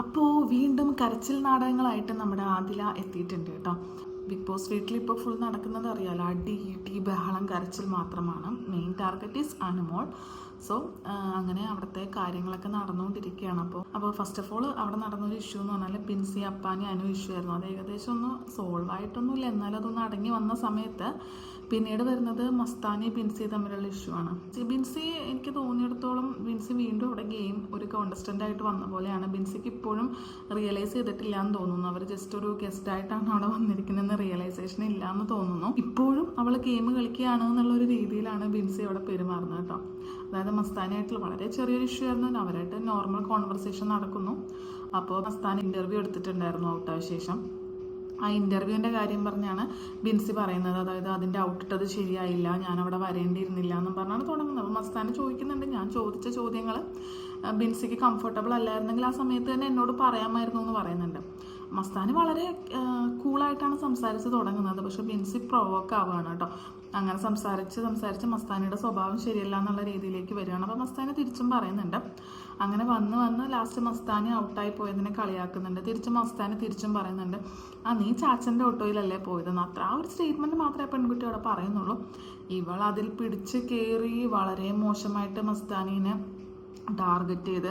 അപ്പോൾ വീണ്ടും കരച്ചിൽ നാടകങ്ങളായിട്ട് നമ്മുടെ ആദില എത്തിയിട്ടുണ്ട് കേട്ടോ. ബിഗ് ബോസ് വീട്ടിൽ ഇപ്പോൾ ഫുൾ നടക്കുന്നത് അറിയാലോ. അടി ഇടി ബഹളം കരച്ചിൽ മാത്രമാണ്. Main target is Anumol so അങ്ങനെ അവിടുത്തെ കാര്യങ്ങളൊക്കെ നടന്നുകൊണ്ടിരിക്കുകയാണ് അപ്പോൾ അപ്പോൾ ഫസ്റ്റ് ഓഫ് ഓൾ അവിടെ നടന്നൊരു ഇഷ്യൂ എന്ന് പറഞ്ഞാൽ പിൻസി അപ്പാനി അനു ഇഷ്യൂ ആയിരുന്നു. അത് ഏകദേശം ഒന്ന് സോൾവ് ആയിട്ടൊന്നുമില്ല. എന്നാലും അതൊന്ന് അടങ്ങി വന്ന സമയത്ത് പിന്നീട് വരുന്നത് മസ്താനി ബിൻസി തമ്മിലുള്ള ഇഷ്യൂ ആണ്. ബിൻസി എനിക്ക് തോന്നിയിടത്തോളം ബിൻസി വീണ്ടും അവിടെ ഗെയിം ഒരു കോണ്ടസ്റ്റന്റ് ആയിട്ട് വന്ന പോലെയാണ്. ബിൻസിക്ക് ഇപ്പോഴും റിയലൈസ് ചെയ്തിട്ടില്ല എന്ന് തോന്നുന്നു. അവർ ജസ്റ്റ് ഒരു ഗസ്റ്റ് ആയിട്ടാണ് അവിടെ വന്നിരിക്കുന്നതെന്ന് റിയലൈസേഷൻ ഇല്ല എന്ന് തോന്നുന്നു. ഇപ്പോഴും അവൾ ഗെയിം കളിക്കുകയാണ് എന്നുള്ള ഒരു രീതിയിലാണ് ബിൻസി അവിടെ പെരുമാറുന്നത് കേട്ടോ. അതായത് മസ്താനായിട്ടുള്ള വളരെ ചെറിയൊരു ഇഷ്യൂ ആയിരുന്നു. അവരായിട്ട് നോർമൽ കോൺവെർസേഷൻ നടക്കുന്നു. അപ്പോൾ മസ്താൻ ഇന്റർവ്യൂ എടുത്തിട്ടുണ്ടായിരുന്നു ഔട്ടായ ശേഷം. ആ ഇന്റർവ്യൂവിന്റെ കാര്യം പറഞ്ഞാണ് ബിൻസി പറയുന്നത്. അതായത് അതിന്റെ ഔട്ടിട്ടത് ശരിയായില്ല ഞാൻ അവിടെ വരേണ്ടിയിരുന്നില്ല എന്നും പറഞ്ഞാണ് തുടങ്ങുന്നത്. അപ്പോൾ മസ്താന് ചോദിക്കുന്നുണ്ട് ഞാൻ ചോദിച്ച ചോദ്യങ്ങൾ ബിൻസിക്ക് കംഫർട്ടബിൾ അല്ലായിരുന്നെങ്കിൽ ആ സമയത്ത് തന്നെ എന്നോട് പറയാമായിരുന്നു എന്ന് പറയുന്നുണ്ട്. മസ്താന് വളരെ കൂളായിട്ടാണ് സംസാരിച്ച് തുടങ്ങുന്നത്. പക്ഷെ ബിൻസി പ്രൊവോക്ക് ആവുകയാണ് കേട്ടോ. അങ്ങനെ സംസാരിച്ച് സംസാരിച്ച് മസ്താനിയുടെ സ്വഭാവം ശരിയല്ല എന്നുള്ള രീതിയിലേക്ക് വരികയാണ്. അപ്പോൾ മസ്താനെ തിരിച്ചും പറയുന്നുണ്ട് അങ്ങനെ വന്ന് വന്ന് ലാസ്റ്റ് മസ്താനി ഔട്ടായി പോയതിനെ കളിയാക്കുന്നുണ്ട്. തിരിച്ചും മസ്താനി തിരിച്ചും പറയുന്നുണ്ട് ആ നീ ചാച്ചന്റെ ഓട്ടോയിലല്ലേ പോയതെന്ന് അത്ര ആ ഒരു സ്റ്റേറ്റ്മെന്റ് മാത്രമേ പെൺകുട്ടി അവിടെ പറയുന്നുള്ളൂ. ഇവൾ അതിൽ പിടിച്ച് കയറി വളരെ മോശമായിട്ട് മസ്താനീനെ ടാർഗറ്റ് ചെയ്ത്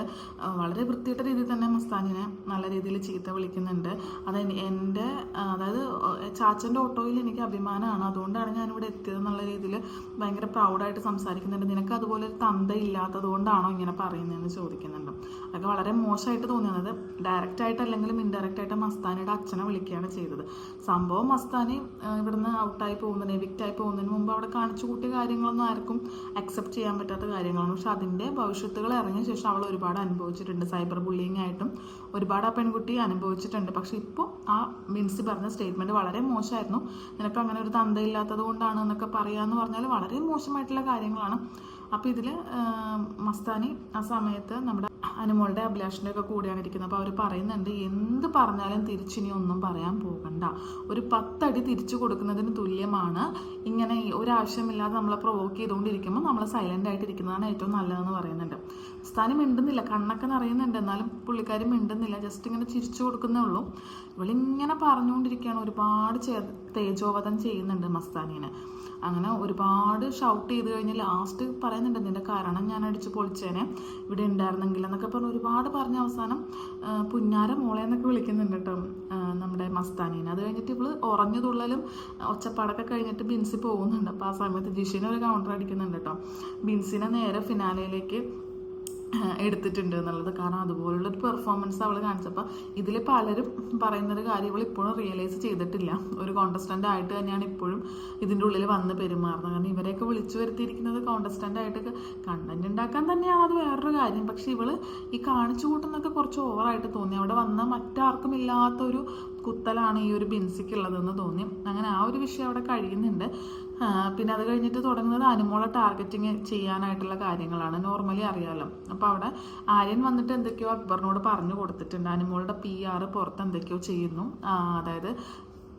വളരെ വൃത്തിയിട്ട രീതിയിൽ തന്നെ മസ്താനിനെ നല്ല രീതിയിൽ ചീത്ത വിളിക്കുന്നുണ്ട്. അത് എന്റെ അതായത് ചാച്ചന്റെ ഓട്ടോയിൽ എനിക്ക് അഭിമാനമാണ്. അതുകൊണ്ടാണ് ഞാനിവിടെ എത്തിയത് എന്നുള്ള രീതിയിൽ ഭയങ്കര പ്രൗഡായിട്ട് സംസാരിക്കുന്നുണ്ട്. നിനക്ക് അതുപോലെ ഒരു തന്ത ഇല്ലാത്തത് കൊണ്ടാണോ ഇങ്ങനെ പറയുന്നതെന്ന് ചോദിക്കുന്നുണ്ട്. അതൊക്കെ വളരെ മോശമായിട്ട് തോന്നുന്നത് ഡയറക്റ്റ് ആയിട്ട് അല്ലെങ്കിലും ഇൻഡയറക്റ്റ് ആയിട്ട് മസ്താനിയുടെ അച്ഛനെ വിളിക്കുകയാണ് ചെയ്തത്. സംഭവം മസ്താനി ഇവിടുന്ന് ഔട്ടായി പോകുന്നതിന് എവിക്റ്റായി പോകുന്നതിന് മുമ്പ് അവിടെ കാണിച്ചു കൂട്ടിയ കാര്യങ്ങളൊന്നും ആർക്കും അക്സെപ്റ്റ് ചെയ്യാൻ പറ്റാത്ത കാര്യങ്ങളാണ്. പക്ഷെ അതിന്റെ ഭവിഷ്യത്തുകൾ ഇറങ്ങിയ ശേഷം അവൾ ഒരുപാട് അനുഭവിച്ചിട്ടുണ്ട്. സൈബർ ബുള്ളിങ് ആയിട്ടും ഒരുപാട് ആ പെൺകുട്ടി അനുഭവിച്ചിട്ടുണ്ട്. പക്ഷെ ഇപ്പോൾ ആ മിൻസി പറഞ്ഞ സ്റ്റേറ്റ്മെന്റ് വളരെ മോശമായിരുന്നു. നിനക്ക് അങ്ങനെ ഒരു തന്തയില്ലാത്തത് കൊണ്ടാണ് എന്നൊക്കെ പറയാന്ന് പറഞ്ഞാൽ വളരെ മോശമായിട്ടുള്ള കാര്യങ്ങളാണ്. അപ്പോൾ ഇതിൽ മസ്താനി ആ സമയത്ത് നമ്മുടെ അനുമോളുടെ അഭിലാഷിന്റെ ഒക്കെ കൂടെയാണ് ഇരിക്കുന്നത് അപ്പോൾ അവർ പറയുന്നുണ്ട് എന്ത് പറഞ്ഞാലും തിരിച്ചിനി ഒന്നും പറയാൻ പോകണ്ട. ഒരു പത്തടി തിരിച്ചു കൊടുക്കുന്നതിന് തുല്യമാണ്. ഇങ്ങനെ ഒരാവശ്യമില്ലാതെ നമ്മളെ പ്രൊവോക്ക് ചെയ്തുകൊണ്ടിരിക്കുമ്പോൾ നമ്മൾ സൈലന്റ് ആയിട്ടിരിക്കുന്നതാണ് ഏറ്റവും നല്ലതെന്ന് പറയുന്നുണ്ട്. സ്ഥാനം മിണ്ടുന്നില്ല. കണ്ണൊക്കെ നിറയുന്നുണ്ട്. എന്നാലും പുള്ളിക്കാരി മിണ്ടുന്നില്ല. ജസ്റ്റ് ഇങ്ങനെ ചിരിച്ചു കൊടുക്കുന്നേ ഉള്ളൂ. ഇവളിങ്ങനെ പറഞ്ഞുകൊണ്ടിരിക്കുകയാണ്. ഒരുപാട് തേജോവധം ചെയ്യുന്നുണ്ട് മസ്താനീനെ. അങ്ങനെ ഒരുപാട് ഷൗട്ട് ചെയ്ത് കഴിഞ്ഞ് ലാസ്റ്റ് പറയുന്നുണ്ട് നിന്റെ കാരണം ഞാൻ അടിച്ച് പൊളിച്ചേനെ ഇവിടെ ഉണ്ടായിരുന്നെങ്കിൽ എന്നൊക്കെ പറഞ്ഞ് ഒരുപാട് പറഞ്ഞ അവസാനം പുന്നാര മോളെ എന്നൊക്കെ വിളിക്കുന്നുണ്ട് കേട്ടോ നമ്മുടെ മസ്താനീനെ. അത് കഴിഞ്ഞിട്ട് ഇവൾ ഉറഞ്ഞു തുള്ളലും ഒച്ചപ്പാടൊക്കെ കഴിഞ്ഞിട്ട് ബിൻസി പോകുന്നുണ്ട്. അപ്പോൾ ആ സമയത്ത് ജിഷിനെ ഒരു കൗണ്ടർ അടിക്കുന്നുണ്ട് കേട്ടോ. ബിൻസിനെ നേരെ ഫിനാലയിലേക്ക് എടുത്തിട്ടുണ്ട് എന്നുള്ളത് കാരണം അതുപോലുള്ള ഒരു പെർഫോമൻസ് അവൾ കാണിച്ചപ്പോൾ ഇതിൽ പലരും പറയുന്നൊരു കാര്യം ഇവൾ ഇപ്പോഴും റിയലൈസ് ചെയ്തിട്ടില്ല. ഒരു കോണ്ടസ്റ്റന്റ് ആയിട്ട് തന്നെയാണ് ഇപ്പോഴും ഇതിന്റെ ഉള്ളിൽ വന്ന് പെരുമാറുന്നത്. കാരണം ഇവരെയൊക്കെ വിളിച്ചു വരുത്തിയിരിക്കുന്നത് കോണ്ടസ്റ്റന്റ് ആയിട്ടൊക്കെ കണ്ടന്റ് ഉണ്ടാക്കാൻ തന്നെയാണ് അത് വേറൊരു കാര്യം. പക്ഷെ ഇവൾ ഈ കാണിച്ചു കൂട്ടുന്നൊക്കെ കുറച്ച് ഓവറായിട്ട് തോന്നി. അവിടെ വന്ന മറ്റാർക്കും ഇല്ലാത്തൊരു കുത്തലാണ് ഈ ഒരു ബിൻസിക്കുള്ളതെന്ന് തോന്നി അങ്ങനെ ആ ഒരു വിഷയം അവിടെ കഴിയുന്നുണ്ട്. പിന്നെ അത് കഴിഞ്ഞിട്ട് തുടങ്ങുന്നത് അനുമോളെ ടാർഗറ്റിങ് ചെയ്യാനായിട്ടുള്ള കാര്യങ്ങളാണ്. നോർമലി അറിയാലോ. അപ്പോൾ അവിടെ ആര്യൻ വന്നിട്ട് എന്തൊക്കെയോ അക്ബറിനോട് പറഞ്ഞു കൊടുത്തിട്ടുണ്ട്. അനുമോളുടെ പി ആർ പുറത്ത് എന്തൊക്കെയോ ചെയ്യുന്നു. അതായത്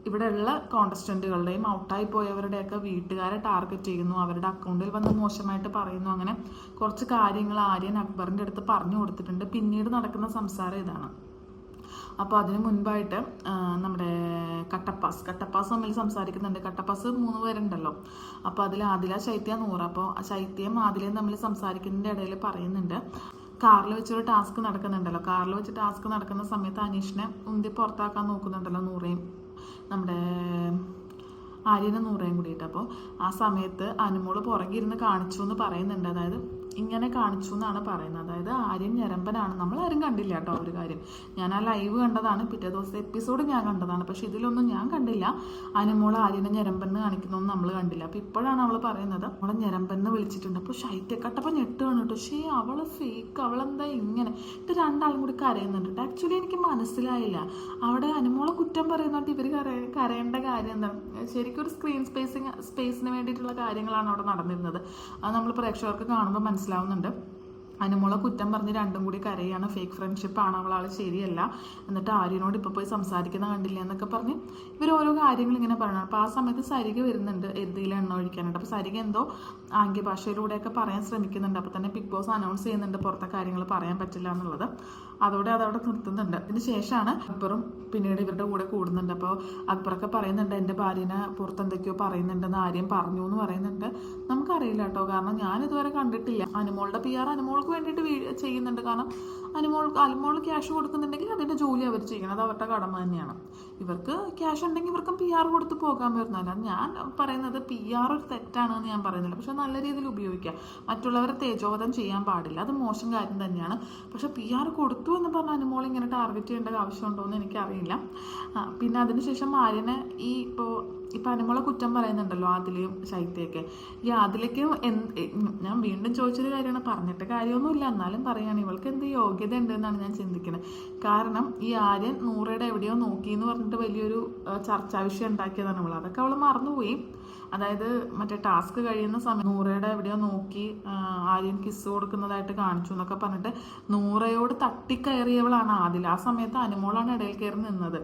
ഇവിടെയുള്ള കോണ്ടസ്റ്റന്റുകളുടെയും ഔട്ടായി പോയവരുടെയൊക്കെ വീട്ടുകാരെ ടാർഗറ്റ് ചെയ്യുന്നു. അവരുടെ അക്കൗണ്ടിൽ വന്ന് മോശമായിട്ട് പറയുന്നു. അങ്ങനെ കുറച്ച് കാര്യങ്ങൾ ആര്യൻ അക്ബറിന്റെ അടുത്ത് പറഞ്ഞു കൊടുത്തിട്ടുണ്ട്. പിന്നീട് നടക്കുന്ന സംസാരം ഇതാണ്. അപ്പോൾ അതിന് മുൻപായിട്ട് നമ്മുടെ കട്ടപ്പാസ് കട്ടപ്പാസ് തമ്മിൽ സംസാരിക്കുന്നുണ്ട്. കട്ടപ്പാസ് മൂന്ന് പേരുണ്ടല്ലോ. അപ്പോൾ അതിൽ ആദില ശൈത്യ നൂറ്. അപ്പോൾ ശൈത്യം ആദിലയും തമ്മിൽ സംസാരിക്കുന്നതിന്റെ ഇടയിൽ പറയുന്നുണ്ട്. കാറിൽ വെച്ചൊരു ടാസ്ക് നടക്കുന്നുണ്ടല്ലോ. കാറിൽ വെച്ച് ടാസ്ക് നടക്കുന്ന സമയത്ത് അനീഷിനെ ഉന്തി പുറത്താക്കാൻ നോക്കുന്നുണ്ടല്ലോ നൂറയും നമ്മുടെ ആര്യനെ നൂറേയും കൂടിയിട്ട്. അപ്പോൾ ആ സമയത്ത് അനുമോൾ പുറകിരുന്ന് കാണിച്ചു എന്ന് പറയുന്നുണ്ട്. അതായത് ഇങ്ങനെ കാണിച്ചു എന്നാണ് പറയുന്നത്. അതായത് ആര്യൻ ഞരമ്പനാണ്. നമ്മൾ ആരും കണ്ടില്ല കേട്ടോ ഒരു കാര്യം. ഞാൻ ആ ലൈവ് കണ്ടതാണ്. പിറ്റേ ദിവസത്തെ എപ്പിസോഡ് ഞാൻ കണ്ടതാണ്. പക്ഷെ ഇതിലൊന്നും ഞാൻ കണ്ടില്ല. അനുമോൾ ആര്യനെ ഞരമ്പെന്ന് കാണിക്കുന്നൊന്നും നമ്മൾ കണ്ടില്ല. അപ്പോൾ ഇപ്പോഴാണ് അവൾ പറയുന്നത്. അവളെ ഞരമ്പെന്ന് വിളിച്ചിട്ടുണ്ട്. അപ്പോൾ ശൈത്യക്കട്ടപ്പം ഞെട്ടുകയാണ് കേട്ടോ. പക്ഷേ അവൾ ഫേക്ക് അവളെന്താ ഇങ്ങനെ? ഇത് രണ്ടാളും കൂടി കരയുന്നുണ്ട് കേട്ടോ. ആക്ച്വലി എനിക്ക് മനസ്സിലായില്ല. അവിടെ അനുമോളെ കുറ്റം പറയുന്നോട്ട് ഇവർ കരയ കരയേണ്ട കാര്യം എന്താ? ശരിക്കും ഒരു സ്ക്രീൻ സ്പേസിങ് സ്പേസിന് വേണ്ടിയിട്ടുള്ള കാര്യങ്ങളാണ് അവിടെ നടന്നിരുന്നത്. അത് നമ്മൾ പ്രേക്ഷകർക്ക് കാണുമ്പോൾ മനസ്സിലാവുന്നുണ്ട്. അനുമോളെ കുറ്റം പറഞ്ഞ് രണ്ടും കൂടി കരയാണ്. ഫേക്ക് ഫ്രണ്ട്ഷിപ്പാണ് അവളാൾ ശരിയല്ല. എന്നിട്ട് ആര്യനോട് ഇപ്പോൾ പോയി സംസാരിക്കുന്ന കണ്ടില്ല എന്നൊക്കെ പറഞ്ഞ് ഇവർ ഓരോ കാര്യങ്ങൾ ഇങ്ങനെ പറയണം അപ്പോൾ ആ സമയത്ത് സരിക വരുന്നുണ്ട് എരുതിയിൽ എണ്ണ ഒഴിക്കാനായിട്ട്. അപ്പോൾ സരിക എന്തോ ആംഗ്യഭാഷയിലൂടെയൊക്കെ പറയാൻ ശ്രമിക്കുന്നുണ്ട്. അപ്പോൾ തന്നെ ബിഗ് ബോസ് അനൗൺസ് ചെയ്യുന്നുണ്ട് പുറത്തെ കാര്യങ്ങൾ പറയാൻ പറ്റില്ല എന്നുള്ളത്. അതോടെ അതവിടെ നിർത്തുന്നുണ്ട്. അതിന് ശേഷമാണ് അപ്പുറം പിന്നീട് ഇവരുടെ കൂടെ കൂടുന്നുണ്ട്. അപ്പോൾ അക്ബറൊക്കെ പറയുന്നുണ്ട് എന്റെ ഭാര്യനെ പുറത്ത് എന്തൊക്കെയോ പറയുന്നുണ്ടെന്ന് ആര്യം പറഞ്ഞു എന്ന് പറയുന്നുണ്ട്. നമുക്കറിയില്ല കേട്ടോ. കാരണം ഞാൻ ഇതുവരെ കണ്ടിട്ടില്ല. അനുമോളുടെ പി ആർ അനുമോൾക്ക് വേണ്ടിയിട്ട് ചെയ്യുന്നുണ്ട്. കാരണം അനുമോൾ അനുമോൾ ക്യാഷ് കൊടുക്കുന്നുണ്ടെങ്കിൽ അതിന്റെ ജോലി അവർ ചെയ്യണം അത് അവരുടെ കടമ തന്നെയാണ്. ഇവർക്ക് ക്യാഷ് ഉണ്ടെങ്കിൽ ഇവർക്കും പി ആർ കൊടുത്ത് പോകാൻ പറ്റുന്നില്ല ഞാൻ പറയുന്നത് പി ആർ ഒരു തെറ്റാണെന്ന് ഞാൻ പറയുന്നില്ല. പക്ഷെ നല്ല രീതിയിൽ ഉപയോഗിക്കുക മറ്റുള്ളവരെ തേജോവധം ചെയ്യാൻ പാടില്ല. അത് മോശം കാര്യം തന്നെയാണ്. പക്ഷെ പി ആർ കൊടുത്തു എന്ന് പറഞ്ഞ അനുമോൾ ഇങ്ങനെ ടാർഗറ്റ് ചെയ്യേണ്ട ആവശ്യമുണ്ടോ എന്ന് എനിക്കറിയില്ല പിന്നെ അതിനുശേഷം ആര്യനെ ഈ ഇപ്പോൾ ഇപ്പം അനുമോളെ കുറ്റം പറയുന്നുണ്ടല്ലോ ആദിലയും ശൈത്യയൊക്കെ. ഈ ആദിലേക്ക് എന്ത് ഞാൻ വീണ്ടും ചോദിച്ചൊരു കാര്യമാണ്. പറഞ്ഞിട്ട് കാര്യമൊന്നുമില്ല. എന്നാലും പറയുകയാണ് ഇവൾക്ക് എന്ത് യോഗ്യത ഉണ്ട് എന്നാണ് ഞാൻ ചിന്തിക്കുന്നത് കാരണം ഈ ആര്യൻ നൂറയുടെ എവിടെയോ നോക്കി എന്ന് പറഞ്ഞിട്ട് വലിയൊരു ചർച്ചാ വിഷയം ഉണ്ടാക്കിയതാണ് അവൾ അതൊക്കെ അവൾ മറന്നുപോയി. അതായത് മറ്റേ ടാസ്ക് കഴിയുന്ന സമയം നൂറയുടെ എവിടെയോ നോക്കി ആര്യൻ കിസ് കൊടുക്കുന്നതായിട്ട് കാണിച്ചു എന്നൊക്കെ പറഞ്ഞിട്ട് നൂറയോട് തട്ടിക്കയറിയവളാണ് ആദിൽ ആ സമയത്ത് അനുമോളാണ് ഇടയിൽ കയറി നിന്നത്.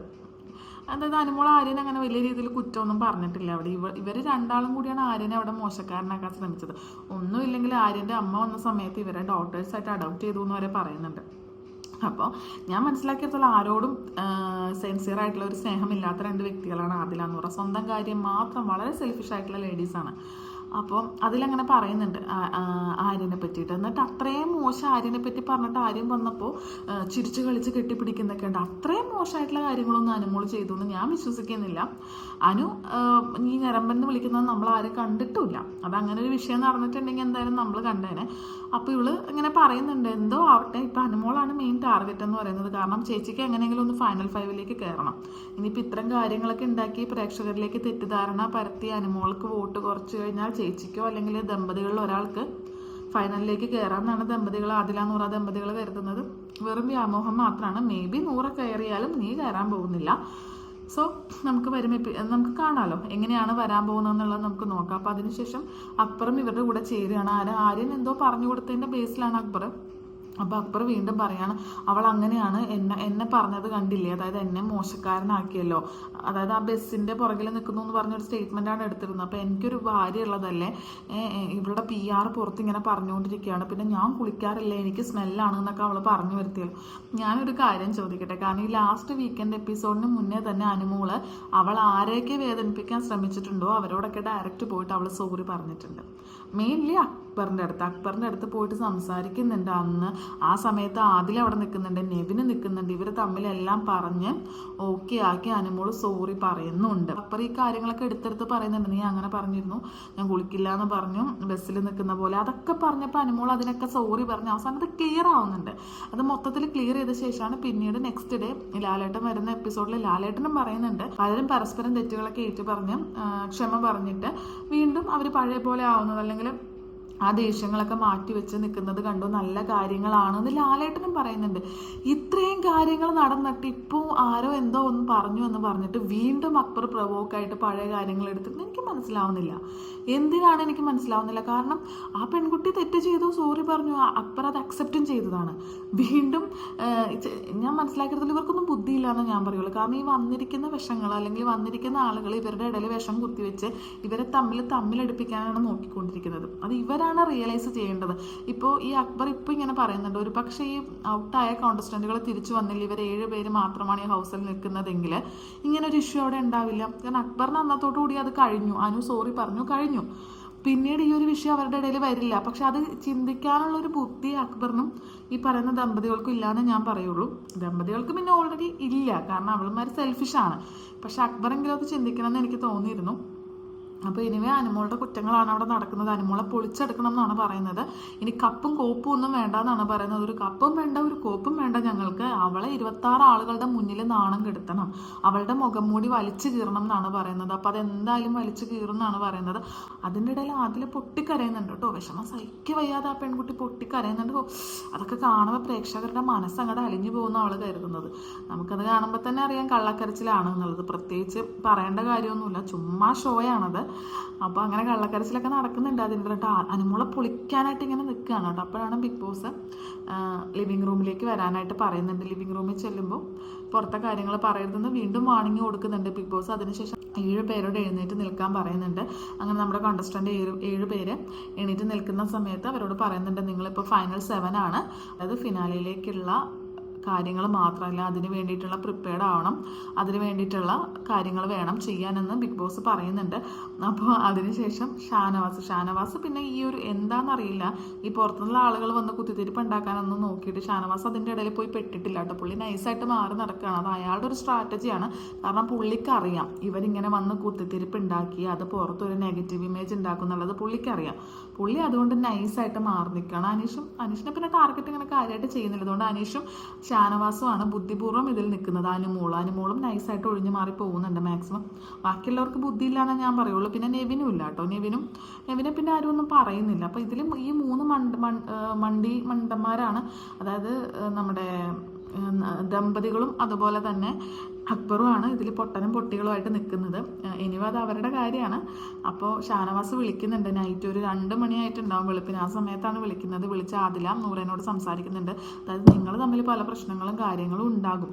അതായത് അനുമോൾ ആര്യനെ അങ്ങനെ വലിയ രീതിയിൽ കുറ്റമൊന്നും പറഞ്ഞിട്ടില്ല. അവിടെ ഇവ ഇവർ രണ്ടാളും കൂടിയാണ് ആര്യനെ അവിടെ മോശക്കാരനാക്കാൻ ശ്രമിച്ചത്. ഒന്നുമില്ലെങ്കിൽ ആര്യന്റെ അമ്മ വന്ന സമയത്ത് ഇവരെ ഡോക്ടേഴ്സായിട്ട് അഡോപ്റ്റ് ചെയ്തു എന്ന് വരെ പറയുന്നുണ്ട്. അപ്പോൾ ഞാൻ മനസ്സിലാക്കിയിടത്തോളം ആരോടും സെൻസിയർ ആയിട്ടുള്ള ഒരു സ്നേഹമില്ലാത്ത രണ്ട് വ്യക്തികളാണ് ആദിലാന്ന് പറയുക സ്വന്തം കാര്യം മാത്രം വളരെ സെൽഫിഷ് ആയിട്ടുള്ള ലേഡീസാണ് അപ്പോൾ അതിലങ്ങനെ പറയുന്നുണ്ട് ആര്യനെ പറ്റിയിട്ട്. എന്നിട്ട് അത്രയും മോശം ആര്യനെ പറ്റി പറഞ്ഞിട്ട് ആര്യം വന്നപ്പോൾ ചിരിച്ചു കളിച്ച് കെട്ടിപ്പിടിക്കുന്നൊക്കെ ഉണ്ട്. അത്രയും മോശമായിട്ടുള്ള കാര്യങ്ങളൊന്നും അനുമോൾ ചെയ്തു എന്ന് ഞാൻ വിശ്വസിക്കുന്നില്ല. അനു ഈ ഞരമ്പെന്ന് വിളിക്കുന്നത് നമ്മൾ ആരും കണ്ടിട്ടില്ല അത് അങ്ങനെ ഒരു വിഷയം നടന്നിട്ടുണ്ടെങ്കിൽ എന്തായാലും നമ്മൾ കണ്ടേനെ. അപ്പോൾ ഇവൾ ഇങ്ങനെ പറയുന്നുണ്ട് എന്തോ ആവട്ടെ ഇപ്പം അനുമോളാണ് മെയിൻ ടാർഗറ്റ് എന്ന് പറയുന്നത്. കാരണം ചേച്ചിക്ക് എങ്ങനെയെങ്കിലും ഒന്ന് ഫൈനൽ ഫൈവിലേക്ക് കയറണം. ഇനിയിപ്പോൾ ഇത്തരം കാര്യങ്ങളൊക്കെ ഉണ്ടാക്കി പ്രേക്ഷകരിലേക്ക് തെറ്റിദ്ധാരണ പരത്തി അനുമോൾക്ക് വോട്ട് കുറച്ച് കഴിഞ്ഞാൽ ചേച്ചിക്കോ അല്ലെങ്കിൽ ദമ്പതികളിൽ ഒരാൾക്ക് ഫൈനലിലേക്ക് കയറാമെന്നാണ് ദമ്പതികൾ ആദില നൂറ ദമ്പതികൾ കരുതുന്നത്. വെറും വ്യാമോഹം മാത്രമാണ്. മേ ബി നൂറ കയറിയാലും നീ കയറാൻ പോകുന്നില്ല. സോ നമുക്ക് വരും നമുക്ക് കാണാമല്ലോ എങ്ങനെയാണ് വരാൻ പോകുന്നതെന്നുള്ളത് നമുക്ക് നോക്കാം. അപ്പോൾ അതിനുശേഷം അപ്പുറം ഇവരുടെ കൂടെ ചേരുകയാണ്. ആര് ആര്യൻ എന്തോ പറഞ്ഞു കൊടുത്തതിന്റെ ബേസിലാണ് അക്ബർ. അപ്പോൾ അക്ബർ വീണ്ടും പറയാണ് അവൾ അങ്ങനെയാണ് എന്നെ എന്നെ പറഞ്ഞത് കണ്ടില്ലേ? അതായത് എന്നെ മോശക്കാരനാക്കിയല്ലോ. അതായത് ആ ബസ്സിന്റെ പുറകിൽ നിൽക്കുന്നു എന്ന് പറഞ്ഞൊരു സ്റ്റേറ്റ്മെന്റാണ് എടുത്തിരുന്നത്. അപ്പോൾ എനിക്കൊരു ഭാര്യ ഉള്ളതല്ലേ? ഇവളുടെ പി ആർ പുറത്ത് ഇങ്ങനെ പറഞ്ഞുകൊണ്ടിരിക്കുകയാണ്. പിന്നെ ഞാൻ കുളിക്കാറില്ല? എനിക്ക് സ്മെല്ലാണ് എന്നൊക്കെ അവൾ പറഞ്ഞു വരുത്തിയല്ലോ ഞാനൊരു കാര്യം ചോദിക്കട്ടെ? കാരണം ഈ ലാസ്റ്റ് വീക്കെൻഡ് എപ്പിസോഡിന് മുന്നേ തന്നെ അനുമോൾ അവൾ ആരെയൊക്കെ വേദനിപ്പിക്കാൻ ശ്രമിച്ചിട്ടുണ്ടോ? അവരോടൊക്കെ ഡയറക്റ്റ് പോയിട്ട് അവൾ സോറി പറഞ്ഞിട്ടുണ്ട്. മെയിൻലി അക്ബറിന്റെ അടുത്ത്. അക്ബറിന്റെ അടുത്ത് പോയിട്ട് സംസാരിക്കുന്നുണ്ട്. അന്ന് ആ സമയത്ത് ആദിൽ അവിടെ നിൽക്കുന്നുണ്ട്. നെവിന് നിൽക്കുന്നുണ്ട്. ഇവർ തമ്മിലെല്ലാം പറഞ്ഞ് ഓക്കെ ആക്കി അനുമോൾ സോറി പറയുന്നുണ്ട്. അക്ബർ ഈ കാര്യങ്ങളൊക്കെ എടുത്തെടുത്ത് പറയുന്നുണ്ട്. നീ അങ്ങനെ പറഞ്ഞിരുന്നു. ഞാൻ കുളിക്കില്ല എന്ന് പറഞ്ഞു. ബസ്സിൽ നിൽക്കുന്ന പോലെ. അതൊക്കെ പറഞ്ഞപ്പോൾ അനുമോൾ അതിനൊക്കെ സോറി പറഞ്ഞു. അവസാനം ക്ലിയർ ആവുന്നുണ്ട്. അത് മൊത്തത്തിൽ ക്ലിയർ ചെയ്ത ശേഷമാണ് പിന്നീട് നെക്സ്റ്റ് ഡേ ലാലേട്ടൻ വരുന്ന എപ്പിസോഡിൽ ലാലേട്ടനും പറയുന്നുണ്ട്. പലരും പരസ്പരം തെറ്റുകളൊക്കെ ഏറ്റു പറഞ്ഞ് ക്ഷമ പറഞ്ഞിട്ട് വീണ്ടും അവർ പഴയ പോലെ ആവുന്നത് അല്ലെങ്കിൽ ആ ദേഷ്യങ്ങളൊക്കെ മാറ്റി വെച്ച് നിൽക്കുന്നത് കണ്ടു. നല്ല കാര്യങ്ങളാണെന്ന് ലാലേട്ടനും പറയുന്നുണ്ട്. ഇത്രയും കാര്യങ്ങൾ നടന്നിട്ട് ഇപ്പോൾ ആരോ എന്തോ ഒന്ന് പറഞ്ഞു എന്ന് പറഞ്ഞിട്ട് വീണ്ടും അക്ബർ പ്രവോക്കായിട്ട് പഴയ കാര്യങ്ങൾ എടുത്തിട്ട് എനിക്ക് മനസ്സിലാവുന്നില്ല. എന്തിനാണ് എനിക്ക് മനസ്സിലാവുന്നില്ല? കാരണം ആ പെൺകുട്ടി തെറ്റ് ചെയ്തു സോറി പറഞ്ഞു. അക്ബർ അത് അക്സെപ്റ്റും ചെയ്തതാണ്. വീണ്ടും ഞാൻ മനസ്സിലാക്കിയതിൽ ഇവർക്കൊന്നും ബുദ്ധിയില്ല എന്ന് ഞാൻ പറയുള്ളൂ. കാരണം ഈ വന്നിരിക്കുന്ന വിഷങ്ങൾ അല്ലെങ്കിൽ വന്നിരിക്കുന്ന ആളുകൾ ഇവരുടെ ഇടയിൽ വിഷം കുത്തിവെച്ച് ഇവരെ തമ്മിൽ തമ്മിലടുപ്പിക്കാനാണ് നോക്കിക്കൊണ്ടിരിക്കുന്നത്. അത് ഇവരാണ് റിയലൈസ് ചെയ്യേണ്ടത്. ഇപ്പോൾ ഈ അക്ബർ ഇപ്പോൾ ഇങ്ങനെ പറയുന്നുണ്ട് ഒരു പക്ഷേ ഈ ഔട്ടായ കോണ്ടസ്റ്റന്റുകൾ തിരിച്ചു വന്നില്ല. ഇവർ ഏഴ് പേര് മാത്രമാണ് ഈ ഹൗസിൽ നിൽക്കുന്നതെങ്കിൽ ഇങ്ങനെ ഒരു ഇഷ്യൂ അവിടെ ഉണ്ടാവില്ല. കാരണം അക്ബറിന് അന്നത്തോടു കൂടി അത് കഴിഞ്ഞു. അനു സോറി പറഞ്ഞു കഴിഞ്ഞു. പിന്നീട് ഈ ഒരു വിഷയം അവരുടെ ഇടയിൽ വരില്ല. പക്ഷെ അത് ചിന്തിക്കാനുള്ള ഒരു ബുദ്ധി അക്ബറിനും ഈ പറയുന്ന ദമ്പതികൾക്കും ഇല്ലാന്ന് ഞാൻ പറയുള്ളൂ. ദമ്പതികൾക്ക് പിന്നെ ഓൾറെഡി ഇല്ല. കാരണം അവൾമാർ സെൽഫിഷാണ് പക്ഷെ അക്ബറെങ്കിലും അത് ചിന്തിക്കണമെന്ന് എനിക്ക് തോന്നിയിരുന്നു. അപ്പോൾ ഇനിവേ അനുമോളുടെ കുറ്റങ്ങളാണ് അവിടെ നടക്കുന്നത്. അനുമോളെ പൊളിച്ചെടുക്കണം എന്നാണ് പറയുന്നത്. ഇനി കപ്പും കോപ്പും ഒന്നും വേണ്ട എന്നാണ് പറയുന്നത്. ഒരു കപ്പും വേണ്ട ഒരു കോപ്പും വേണ്ട ഞങ്ങൾക്ക് അവളെ ഇരുപത്താറ് ആളുകളുടെ മുന്നിൽ നാണം കെടുത്തണം. അവളുടെ മുഖം മൂടി വലിച്ചു കീറണം എന്നാണ് പറയുന്നത്. അപ്പോൾ അതെന്തായാലും വലിച്ചു കീറും എന്നാണ് പറയുന്നത്. അതിന്റെ ഇടയിൽ അതിൽ പൊട്ടിക്കരയുന്നുണ്ട് കേട്ടോ. വിഷമം സഹിക്ക വയ്യാതെ ആ പെൺകുട്ടി പൊട്ടിക്കരയുന്നുണ്ട്. അതൊക്കെ കാണുമ്പോൾ പ്രേക്ഷകരുടെ മനസ്സ് അലിഞ്ഞു പോകുന്ന അവൾ കരുതുന്നത്. നമുക്കത് കാണുമ്പോൾ തന്നെ അറിയാം കള്ളക്കരച്ചിലാണ് എന്നുള്ളത് പ്രത്യേകിച്ച് പറയേണ്ട കാര്യമൊന്നുമില്ല. ചുമ്മാ ഷോയാണത് അപ്പോൾ അങ്ങനെ കള്ളക്കരച്ചിലൊക്കെ നടക്കുന്നുണ്ട് അതിന്റെ കേട്ടോ. അനുമോളെ പൊളിക്കാനായിട്ട് ഇങ്ങനെ നിൽക്കുകയാണ് കേട്ടോ. അപ്പോഴാണ് ബിഗ് ബോസ് ലിവിങ് റൂമിലേക്ക് വരാനായിട്ട് പറയുന്നുണ്ട്. ലിവിങ് റൂമിൽ ചെല്ലുമ്പോൾ പുറത്തെ കാര്യങ്ങൾ പറയരുതെന്ന് വീണ്ടും വാണിംഗ് കൊടുക്കുന്നുണ്ട് ബിഗ് ബോസ് അതിനുശേഷം ഏഴ് പേരോട് എഴുന്നേറ്റ് നിൽക്കാൻ പറയുന്നുണ്ട്. അങ്ങനെ നമ്മുടെ കണ്ടസ്റ്റന്റ് ഏഴ് ഏഴ് പേര് എണീറ്റ് നിൽക്കുന്ന സമയത്ത് അവരോട് പറയുന്നുണ്ട് നിങ്ങളിപ്പോൾ ഫൈനൽ സെവൻ ആണ്. അതായത് ഫിനാലയിലേക്കുള്ള കാര്യങ്ങൾ മാത്രമല്ല അതിന് വേണ്ടിയിട്ടുള്ള പ്രിപ്പയർഡ് ആവണം. അതിന് വേണ്ടിയിട്ടുള്ള കാര്യങ്ങൾ വേണം ചെയ്യാനെന്ന് ബിഗ് ബോസ് പറയുന്നുണ്ട്. അപ്പോൾ അതിനുശേഷം ഷാനവാസ് ഷാനവാസ് പിന്നെ ഈ ഒരു എന്താണെന്നറിയില്ല ഈ പുറത്തുനിന്നുള്ള ആളുകൾ വന്ന് കുത്തിത്തിരിപ്പ് ഉണ്ടാക്കാനൊന്നും നോക്കിയിട്ട് ഷാനവാസ് അതിന്റെ ഇടയിൽ പോയി പെട്ടിട്ടില്ല കേട്ടോ. പുള്ളി നൈസായിട്ട് മാറി നടക്കുകയാണ്. അത് അയാളുടെ ഒരു സ്ട്രാറ്റജിയാണ് കാരണം പുള്ളിക്കറിയാം. ഇവരിങ്ങനെ വന്ന് കുത്തിത്തിരിപ്പ് ഉണ്ടാക്കി അത് പുറത്തൊരു നെഗറ്റീവ് ഇമേജ് ഉണ്ടാക്കും എന്നുള്ളത് പുള്ളിക്കറിയാം. പുള്ളി അതുകൊണ്ട് നൈസായിട്ട് മാറി നിൽക്കുകയാണ്. അനീഷും അനീഷിനെ പിന്നെ ടാർഗറ്റ് ഇങ്ങനെ കാര്യമായിട്ട് ചെയ്യുന്നില്ല. അതുകൊണ്ട് അനീഷും ഷാനവാസുമാണ് ബുദ്ധിപൂർവം ഇതിൽ നിൽക്കുന്നത്. അനുമോളും അനുമോളും നൈസായിട്ട് ഒഴിഞ്ഞു മാറി പോകുന്നുണ്ട് മാക്സിമം ബാക്കിയുള്ളവർക്ക് ബുദ്ധി ഇല്ലാന്ന് ഞാൻ പറയുള്ളൂ. പിന്നെ നെവിനും ഇല്ല കേട്ടോ. നെവിനും നെവിനെ പിന്നെ ആരും ഒന്നും പറയുന്നില്ല. അപ്പോൾ ഇതിൽ ഈ മൂന്ന് മണ്ട് മണ്ടി മണ്ടന്മാരാണ്. അതായത് നമ്മുടെ ദമ്പതികളും അതുപോലെ തന്നെ അക്ബറുമാണ് ഇതിൽ പൊട്ടനും പൊട്ടികളുമായിട്ട് നിൽക്കുന്നത്. ഇനിയും അത് അവരുടെ കാര്യമാണ്. അപ്പോൾ ഷാനവാസ് വിളിക്കുന്നുണ്ട്. നൈറ്റ് ഒരു രണ്ട് മണിയായിട്ടുണ്ടാവും വെളുപ്പിന്. ആ സമയത്താണ് വിളിക്കുന്നത്. വിളിച്ച് ആദില നൂറേനോട് സംസാരിക്കുന്നുണ്ട്. അതായത് നിങ്ങൾ തമ്മിൽ പല പ്രശ്നങ്ങളും കാര്യങ്ങളും ഉണ്ടാകും.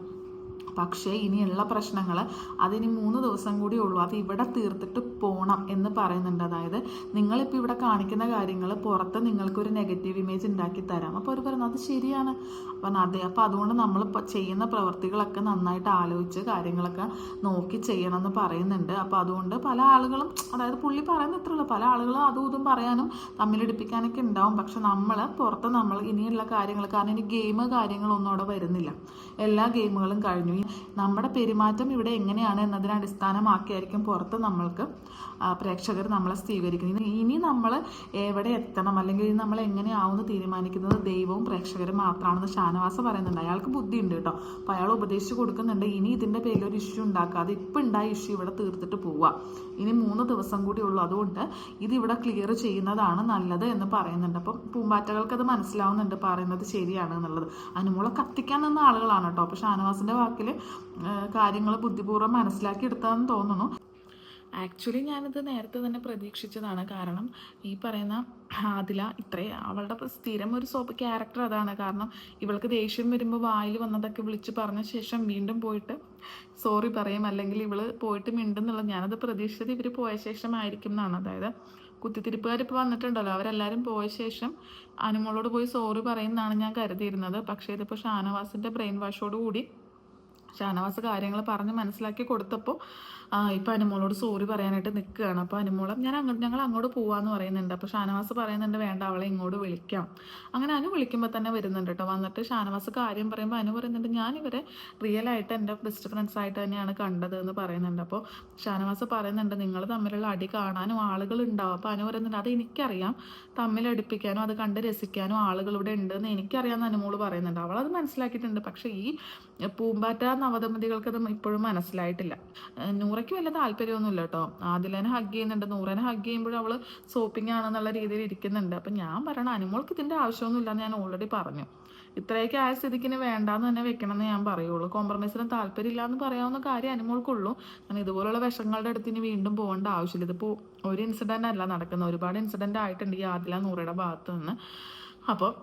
പക്ഷേ ഇനിയുള്ള പ്രശ്നങ്ങൾ അതിനി മൂന്ന് ദിവസം കൂടി ഉള്ളൂ. അത് ഇവിടെ തീർത്തിട്ട് പോകണം എന്ന് പറയുന്നുണ്ട്. അതായത് നിങ്ങളിപ്പോൾ ഇവിടെ കാണിക്കുന്ന കാര്യങ്ങൾ പുറത്ത് നിങ്ങൾക്കൊരു നെഗറ്റീവ് ഇമേജ് ഉണ്ടാക്കി തരാം. അപ്പോൾ അവർ പറയുന്നത് അത് ശരിയാണ്. അപ്പം അതെ അപ്പോൾ അതുകൊണ്ട് നമ്മൾ ചെയ്യുന്ന പ്രവൃത്തികളൊക്കെ നന്നായിട്ട് ആലോചിച്ച് കാര്യങ്ങളൊക്കെ നോക്കി ചെയ്യണം എന്ന് പറയുന്നുണ്ട്. അപ്പോൾ അതുകൊണ്ട് പല ആളുകളും അതായത് പുള്ളി പറയുന്ന ഇത്ര പല ആളുകളും അതും ഇതും പറയാനും തമ്മിലടിപ്പിക്കാനൊക്കെ ഉണ്ടാവും. പക്ഷെ നമ്മൾ പുറത്ത് നമ്മൾ ഇനിയുള്ള കാര്യങ്ങൾ കാരണം ഇനി ഗെയിം കാര്യങ്ങളൊന്നും അവിടെ വരുന്നില്ല. എല്ലാ ഗെയിമുകളും കഴിഞ്ഞു. നമ്മുടെ പെരുമാറ്റം ഇവിടെ എങ്ങനെയാണ് എന്നതിനെ അടിസ്ഥാനമാക്കിയായിരിക്കും പുറത്ത് നമ്മൾക്ക് പ്രേക്ഷകർ നമ്മളെ സ്വീകരിക്കുന്നത്. ഇനി- നമ്മൾ എവിടെ എത്തണം? അല്ലെങ്കിൽ നമ്മൾ എങ്ങനെയാവുമെന്ന് തീരുമാനിക്കുന്നത് ദൈവവും പ്രേക്ഷകരും മാത്രമാണെന്ന് ഷാനവാസ പറയുന്നുണ്ട്. അയാൾക്ക് ബുദ്ധി ഉണ്ട് കേട്ടോ. അപ്പോൾ അയാൾ ഉപദേശിച്ച് കൊടുക്കുന്നുണ്ട് ഇനി ഇതിന്റെ പേരിൽ ഒരു ഇഷ്യൂ ഉണ്ടാക്കാതെ ഇപ്പം ഉണ്ടായ ഇഷ്യൂ ഇവിടെ തീർത്തിട്ട് പോവുക ഇനി മൂന്ന് ദിവസം കൂടി ഉള്ളൂ. അതുകൊണ്ട് ഇതിവിടെ ക്ലിയർ ചെയ്യുന്നതാണ് നല്ലത് എന്ന് പറയുന്നുണ്ട്. അപ്പം പൂമ്പാറ്റകൾക്ക് അത് മനസ്സിലാവുന്നുണ്ട് പറയുന്നത് ശരിയാണ് എന്നുള്ളത്. അനുമോളെ കത്തിക്കാൻ നിന്ന ആളുകളാണ് കേട്ടോ. അപ്പോൾ ഷാനവാസിന്റെ വാക്കിൽ കാര്യങ്ങൾ ബുദ്ധിപൂർവം മനസ്സിലാക്കി എടുത്തതെന്ന് തോന്നുന്നു. ആക്ച്വലി ഞാനിത് നേരത്തെ തന്നെ പ്രതീക്ഷിച്ചതാണ്. കാരണം ഈ പറയുന്ന ആദില ഇത്രയും അവളുടെ സ്ഥിരം ഒരു സോപ്പ് ക്യാരക്ടർ അതാണ്. കാരണം ഇവൾക്ക് ദേഷ്യം വരുമ്പോൾ വായിൽ വന്നതൊക്കെ വിളിച്ച് പറഞ്ഞ ശേഷം വീണ്ടും പോയിട്ട് സോറി പറയും. അല്ലെങ്കിൽ ഇവൾ പോയിട്ട് മിണ്ടുന്നുള്ളത് ഞാനത് പ്രതീക്ഷിച്ചത് ഇവർ പോയ ശേഷമായിരിക്കും എന്നാണ്. അതായത് കുത്തിത്തിരിപ്പുകാർ ഇപ്പോൾ വന്നിട്ടുണ്ടല്ലോ. അവരെല്ലാവരും പോയ ശേഷം അനുമോളോട് പോയി സോറി പറയുന്നതാണ് ഞാൻ കരുതിയിരുന്നത്. പക്ഷേ ഇതിപ്പോൾ ഷാനവാസിന്റെ ബ്രെയിൻ വാഷോട് കൂടി ഷാനവാസ് കാര്യങ്ങൾ പറഞ്ഞ് മനസ്സിലാക്കി കൊടുത്തപ്പോൾ ആ ഇപ്പം അനുമോളോട് സോറി പറയാനായിട്ട് നിൽക്കുകയാണ് അപ്പോൾ അനുമോള ഞാൻ അങ്ങോട്ട് ഞങ്ങൾ അങ്ങോട്ട് പോവാന്ന് പറയുന്നുണ്ട്. അപ്പോൾ ഷാനവാസ് പറയുന്നുണ്ട് വേണ്ട അവളെ ഇങ്ങോട്ട് വിളിക്കാം. അങ്ങനെ അനു വിളിക്കുമ്പോൾ തന്നെ വരുന്നുണ്ട് കേട്ടോ വന്നിട്ട് ഷാനവാസ് കാര്യം പറയുമ്പോൾ അനു പറയുന്നുണ്ട് ഞാൻ റിയൽ ആയിട്ട് എന്റെ ബെസ്റ്റ് ഫ്രണ്ട്സ് ആയിട്ട് തന്നെയാണ് കണ്ടത് എന്ന് പറയുന്നുണ്ട്. അപ്പോൾ ഷാനവാസ് പറയുന്നുണ്ട് നിങ്ങൾ തമ്മിലുള്ള അടി കാണാനും ആളുകൾ ഉണ്ടാവും. അപ്പോൾ അനു പറയുന്നുണ്ട് അത് എനിക്കറിയാം. തമ്മിൽ അടുപ്പിക്കാനും അത് കണ്ട് രസിക്കാനും ആളുകൾ ഇവിടെ ഉണ്ടെന്ന് എനിക്കറിയാമെന്ന് അനുമോൾ പറയുന്നുണ്ട്. അവളത് മനസ്സിലാക്കിയിട്ടുണ്ട്. പക്ഷേ ഈ പൂമ്പാറ്റ നവദമ്പതികൾക്ക് അത് ഇപ്പോഴും മനസ്സിലായിട്ടില്ല. ഏഹ് നൂറയ്ക്ക് വലിയ താല്പര്യമൊന്നുമില്ല കേട്ടോ ആദിലനെ ഹഗ് ചെയ്യുന്നുണ്ട്. നൂറേനെ ഹഗ് ചെയ്യുമ്പോഴും അവൾ സോപ്പിംഗ് ആണെന്നുള്ള രീതിയിൽ ഇരിക്കുന്നുണ്ട്. അപ്പം ഞാൻ പറയണ അനുമോൾക്ക് ഇതിന്റെ ആവശ്യമൊന്നുമില്ലെന്ന് ഞാൻ ഓൾറെഡി പറഞ്ഞു. ഇത്രയൊക്കെ ആയ സ്ഥിതിക്കിന് വേണ്ടാന്ന് തന്നെ വെക്കണമെന്ന് ഞാൻ പറയുള്ളൂ. കോംപ്രമൈസിന് താല്പര്യമില്ല എന്ന് പറയാവുന്ന കാര്യം അനുമോൾക്കുള്ളൂ. കാരണം ഇതുപോലുള്ള വിഷങ്ങളുടെ അടുത്ത് ഇനി വീണ്ടും പോകേണ്ട ആവശ്യമില്ല. ഇതിപ്പോൾ ഒരു ഇൻസിഡന്റ് അല്ല നടക്കുന്നത്. ഒരുപാട് ഇൻസിഡന്റ് ആയിട്ടുണ്ട് ഈ ആദില നൂറയുടെ ഭാഗത്ത് നിന്ന് അപ്പോൾ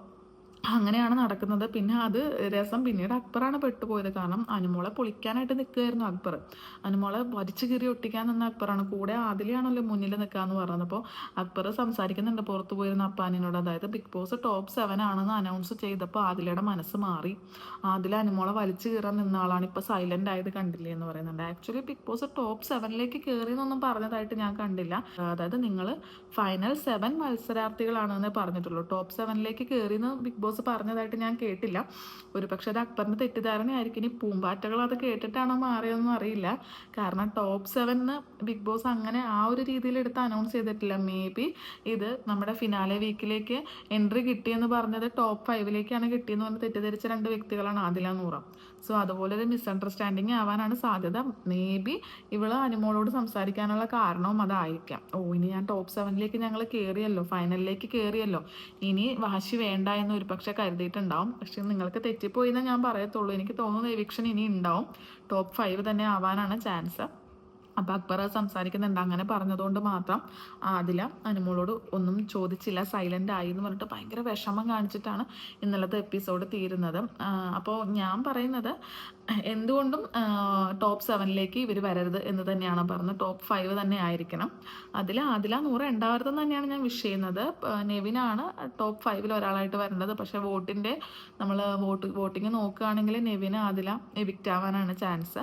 അങ്ങനെയാണ് നടക്കുന്നത്. പിന്നെ അത് രസം പിന്നീട് അക്ബറാണ് പെട്ടുപോയത്. കാരണം അനുമോളെ പൊളിക്കാനായിട്ട് നിൽക്കുകയായിരുന്നു അക്ബർ. അനുമോളെ വലിച്ചു കീറി ഒട്ടിക്കാൻ നിന്ന അക്ബറാണ്. കൂടെ ആദിലെയാണല്ലോ മുന്നിൽ നിൽക്കാന്ന് പറഞ്ഞപ്പോൾ അക്ബർ സംസാരിക്കുന്നുണ്ട്. പുറത്തു പോയിരുന്ന അപ്പാനിനോട്. അതായത് ബിഗ് ബോസ് ടോപ്പ് സെവൻ ആണെന്ന് അനൗൺസ് ചെയ്തപ്പോൾ ആദിലയുടെ മനസ്സ് മാറി. ആദില അനുമോളെ വലിച്ചു കീറാൻ നിന്ന ആളാണ്. ഇപ്പോൾ സൈലന്റ് ആയത് കണ്ടില്ലേ എന്ന് പറയുന്നുണ്ട്. ആക്ച്വലി ബിഗ് ബോസ് ടോപ്പ് സെവനിലേക്ക് കയറി എന്നൊന്നും പറഞ്ഞതായിട്ട് ഞാൻ കണ്ടില്ല. അതായത് നിങ്ങൾ ഫൈനൽ സെവൻ മത്സരാർത്ഥികളാണെന്ന് പറഞ്ഞിട്ടുള്ളൂ. ടോപ്പ് സെവനിലേക്ക് കയറി എന്ന് ബിഗ് ബോസ് പറഞ്ഞതായിട്ട് ഞാൻ കേട്ടില്ല. ഒരു പക്ഷേ അത് അക്ബറിന് തെറ്റിദ്ധാരണയായിരിക്കും. ഇനി പൂമ്പാറ്റകൾ അത് കേട്ടിട്ടാണോ മാറിയതെന്നും അറിയില്ല. കാരണം ടോപ്പ് സെവനിന്ന് ബിഗ് ബോസ് അങ്ങനെ ആ ഒരു രീതിയിൽ എടുത്ത് അനൗൺസ് ചെയ്തിട്ടില്ല. മേ ബി ഇത് നമ്മുടെ ഫിനാലെ വീക്കിലേക്ക് എൻട്രി കിട്ടിയെന്ന് പറഞ്ഞത് ടോപ്പ് ഫൈവിലേക്കാണ് കിട്ടിയെന്ന് പറഞ്ഞ് തെറ്റിദ്ധരിച്ച രണ്ട് വ്യക്തികളാണ് ആദില നൂറ. സോ അതുപോലെ ഒരു മിസ്അണ്ടർസ്റ്റാൻഡിങ് ആവാനാണ് സാധ്യത. മേ ബി ഇവൾ അനുമോളോട് സംസാരിക്കാനുള്ള കാരണവും അതായിരിക്കാം. ഓ ഇനി ഞാൻ ടോപ്പ് സെവനിലേക്ക് ഞങ്ങൾ കയറിയല്ലോ ഫൈനലിലേക്ക് കയറിയല്ലോ ഇനി വാശി വേണ്ട എന്ന് ഒരു പക്ഷെ കരുതിയിട്ടുണ്ടാവും. പക്ഷെ നിങ്ങൾക്ക് തെറ്റിപ്പോയി എന്നേ ഞാൻ പറയത്തുള്ളൂ. എനിക്ക് തോന്നുന്നു എവിക്ഷൻ ഇനി ഉണ്ടാവും. ടോപ്പ് ഫൈവ് തന്നെ ആവാനാണ് ചാൻസ് അപ്പോൾ അക്ബർ സംസാരിക്കുന്നുണ്ട് അങ്ങനെ പറഞ്ഞതുകൊണ്ട് മാത്രം ആദില അനുമോളോട് ഒന്നും ചോദിച്ചില്ല. സൈലന്റ് ആയി എന്ന് പറഞ്ഞിട്ട് ഭയങ്കര വിഷമം കാണിച്ചിട്ടാണ് ഇന്നലത്തെ എപ്പിസോഡ് തീരുന്നത്. അപ്പോൾ ഞാൻ പറയുന്നത് എന്തുകൊണ്ടും ടോപ്പ് സെവനിലേക്ക് ഇവർ വരരുത് എന്ന് തന്നെയാണ് പറഞ്ഞത്. ടോപ്പ് ഫൈവ് തന്നെ ആയിരിക്കണം. അതിൽ ആദില നൂറ് ഉണ്ടാവരുതെന്ന് തന്നെയാണ് ഞാൻ വിഷ് ചെയ്യുന്നത്. നെവിനാണ് ടോപ്പ് ഫൈവിൽ ഒരാളായിട്ട് വരേണ്ടത്. പക്ഷേ വോട്ടിന്റെ നമ്മൾ വോട്ട് വോട്ടിങ് നോക്കുകയാണെങ്കിൽ നെവിന് ആദില എവിക്റ്റ് ആവാനാണ് ചാൻസ്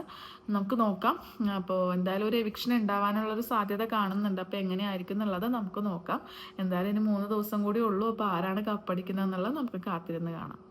നമുക്ക് നോക്കാം. അപ്പോൾ എന്തായാലും ഒരു എവിക്ഷൻ ഉണ്ടാവാനുള്ളൊരു സാധ്യത കാണുന്നുണ്ട്. അപ്പോൾ എങ്ങനെയായിരിക്കും എന്നുള്ളത് നമുക്ക് നോക്കാം. എന്തായാലും ഇനി മൂന്ന് ദിവസം കൂടി ഉള്ളൂ. അപ്പോൾ ആരാണ് കപ്പടിക്കുന്നത് എന്നുള്ളത് നമുക്ക് കാത്തിരുന്ന് കാണാം.